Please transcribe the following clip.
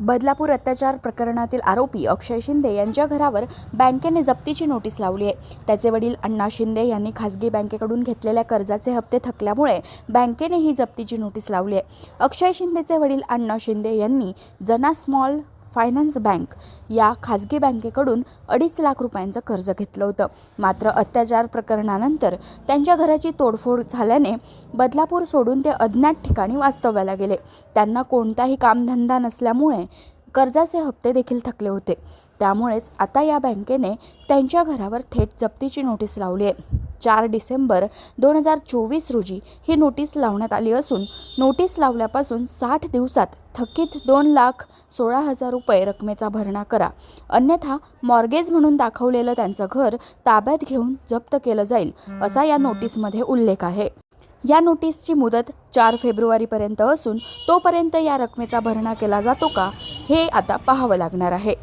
बदलापूर अत्याचार प्रकरणातील आरोपी अक्षय शिंदे यांच्या घरावर बँकेने जप्तीची नोटीस लावली आहे. त्याचे वडील अण्णा शिंदे यांनी खासगी बँकेकडून घेतलेल्या कर्जाचे हप्ते थकल्यामुळे बँकेने ही जप्तीची नोटीस लावली आहे. अक्षय शिंदेचे वडील अण्णा शिंदे यांनी जना स्मॉल फायनान्स बँक या खाजगी बँकेकडून अडीच लाख रुपयांचं कर्ज घेतलं होतं. मात्र अत्याचार प्रकरणानंतर त्यांच्या घराची तोडफोड झाल्याने बदलापूर सोडून ते अज्ञात ठिकाणी वास्तव्याला गेले. त्यांना कोणताही कामधंदा नसल्यामुळे कर्जाचे हप्ते देखील थकले होते. त्यामुळेच आता या बँकेने त्यांच्या घरावर थेट जप्तीची नोटीस लावली आहे. चार डिसेंबर दोन हजार चोवीस रोजी ही नोटीस लावण्यात आली असून नोटीस लावल्यापासून साठ दिवसात थकीत दोन लाख सोळा हजार रुपये रकमेचा भरणा करा. अन्यथा मॉर्गेज म्हणून दाखवलेलं त्यांचं घर ताब्यात घेऊन जप्त केलं जाईल असा या नोटीसमध्ये उल्लेख आहे. या नोटीसची मुदत चार फेब्रुवारीपर्यंत असून तोपर्यंत या रकमेचा भरणा केला जातो का हे आता पाहावं लागणार आहे.